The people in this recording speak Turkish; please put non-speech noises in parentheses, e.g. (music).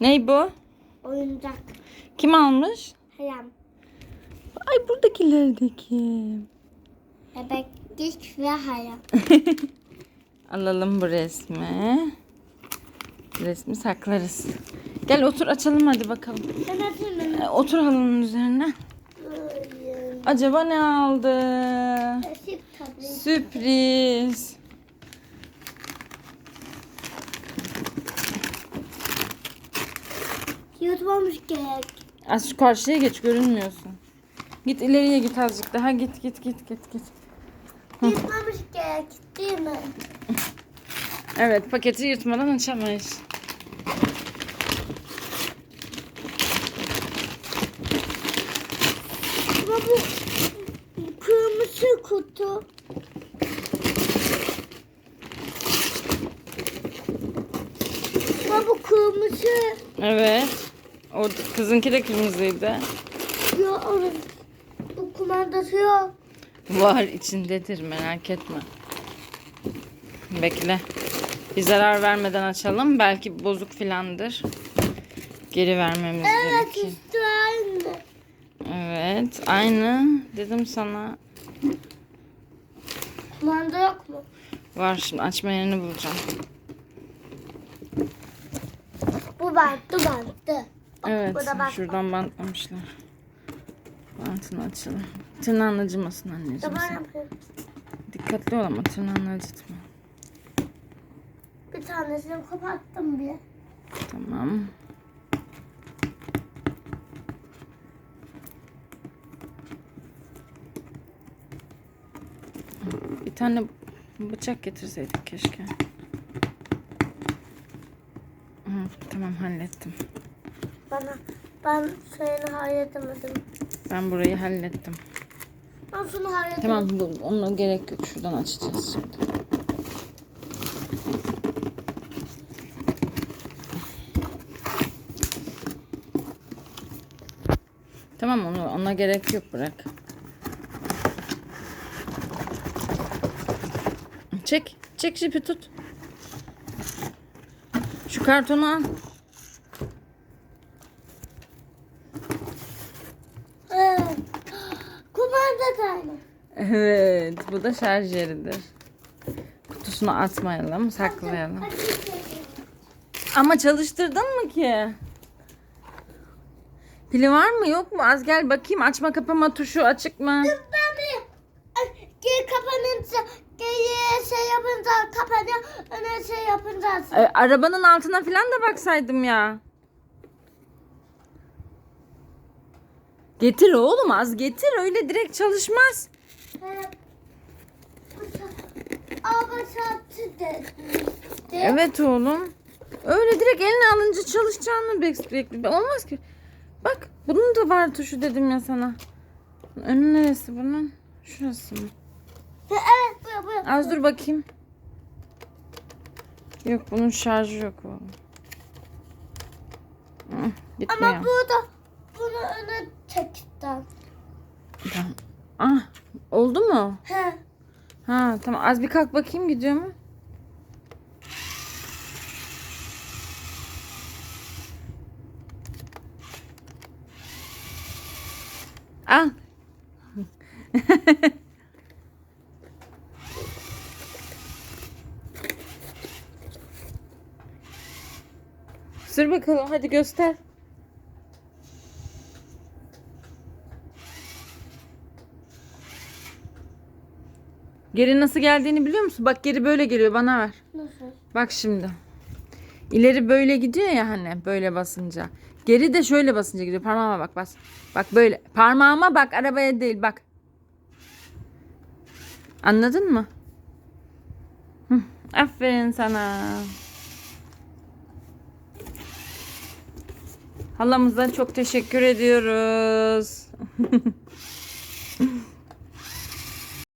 Ney bu? Oyuncak. Kim almış? Hayam. Ay buradakilerdeki. Bebeklik ve hayam. (laughs) Alalım bu resmi. Resmi saklarız. Gel otur açalım hadi bakalım. Ben hatırlamıyorum. Ee, Otur halının üzerine. Acaba ne aldı? Işık tabii. Sürpriz. Yutmamış gerek. Az şu karşıya geç görünmüyorsun. Git ileriye git azıcık daha git git git git git. Yutmamış gerek değil mi? Evet paketi yırtmadan açamayız. Ama bu kırmızı kutu. Ama bu kırmızı. Evet. O kızınki de kırmızıydı. Yok onun. Bu kumandası yok. Var içindedir merak etme. Bekle. Bir zarar vermeden açalım. Belki bozuk filandır. Geri vermemiz Evet gerekiyor. üstü aynı. Evet aynı dedim sana. Kumanda yok mu? Var şimdi açma yerini bulacağım. Bu bantlı bantlı. Evet bak. şuradan bantlamışlar. Bantını açalım. Tırnağın acımasın anneciğim. Sen. Dikkatli ol ama tırnağını acıtma. Bir tanesini koparttım bile. Tamam. Bir tane bıçak getirseydik keşke. Hı, tamam hallettim. Bana ben seni halledemedim. Ben burayı hallettim. Ben şunu halledemedim. Tamam bu, ona gerek yok. Şuradan açacağız şimdi. Tamam onu ona gerek yok bırak. Çek. Çek jipi tut. Şu kartonu al. Evet. Kumanda da aynı. Evet bu da şarj yeridir. Kutusunu atmayalım, saklayalım. Ama çalıştırdın mı ki? Pili var mı yok mu? Az gel bakayım açma kapama tuşu açık mı? Geri kapanınca geri şey yapınca kapanıyor. Öne şey yapınca Ee, arabanın altına falan da baksaydım ya. Getir oğlum az getir öyle direkt çalışmaz. Evet. Oğlum. Öyle direkt eline alınca çalışacağını bek- bekle. Olmaz ki. Bak bunun da var tuşu dedim ya sana. Önü neresi bunun? Şurası mı? Evet bu bu. Az dur bakayım. Yok bunun şarjı yok oğlum. Hı, Gitmiyor. Ama burada bunu öne çektim. Tamam. Ah oldu mu? He. Ha tamam az bir kalk bakayım gidiyor mu? Al. (laughs) Sür bakalım hadi göster. Geri nasıl geldiğini biliyor musun? Bak geri böyle geliyor bana ver. Nasıl? Bak şimdi. İleri böyle gidiyor ya hani böyle basınca. Geri de şöyle basınca gidiyor. Parmağıma bak bas. Bak böyle. Parmağıma bak arabaya değil bak. Anladın mı? Hı, aferin sana. Halamıza çok teşekkür ediyoruz. (laughs)